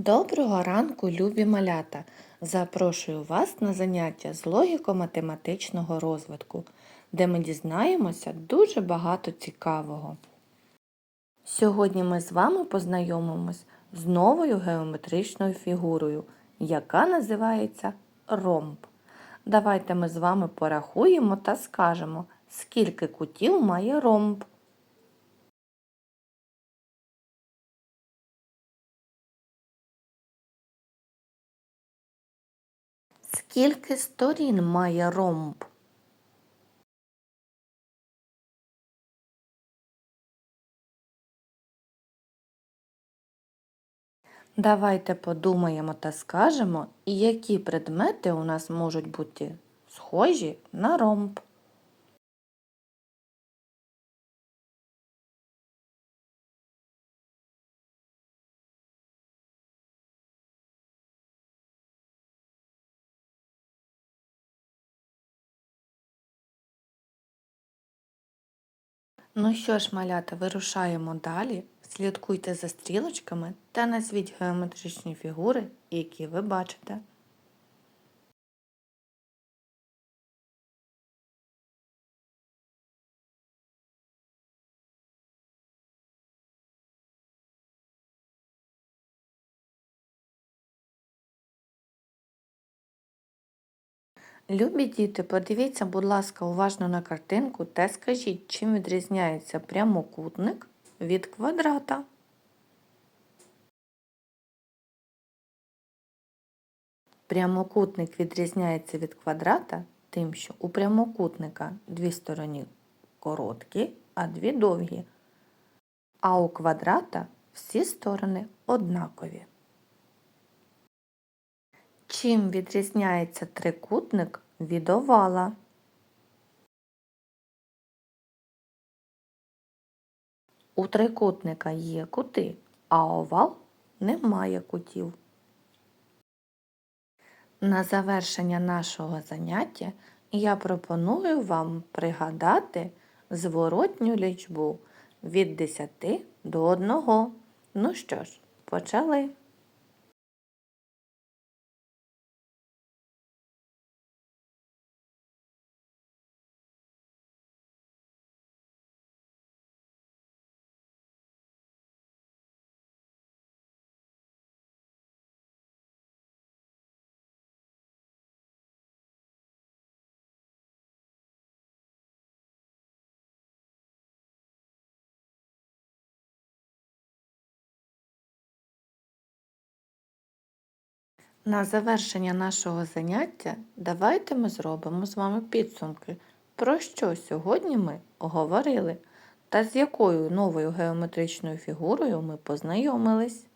Доброго ранку, любі малята! Запрошую вас на заняття з логіко-математичного розвитку, де ми дізнаємося дуже багато цікавого. Сьогодні ми з вами познайомимось з новою геометричною фігурою, яка називається ромб. Давайте ми з вами порахуємо та скажемо, скільки кутів має ромб. Скільки сторін має ромб? Давайте подумаємо та скажемо, які предмети у нас можуть бути схожі на ромб. Ну що ж, малята, вирушаємо далі. Слідкуйте за стрілочками та назвіть геометричні фігури, які ви бачите. Любі діти, подивіться, будь ласка, уважно на картинку та скажіть, чим відрізняється прямокутник від квадрата. Прямокутник відрізняється від квадрата тим, що у прямокутника дві сторони короткі, а дві довгі. А у квадрата всі сторони однакові. Чим відрізняється трикутник від овала? У трикутника є кути, а овал не має кутів. На завершення нашого заняття я пропоную вам пригадати зворотню лічбу від 10 до 1. Ну що ж, почали. На завершення нашого заняття давайте ми зробимо з вами підсумки, про що сьогодні ми говорили та з якою новою геометричною фігурою ми познайомились.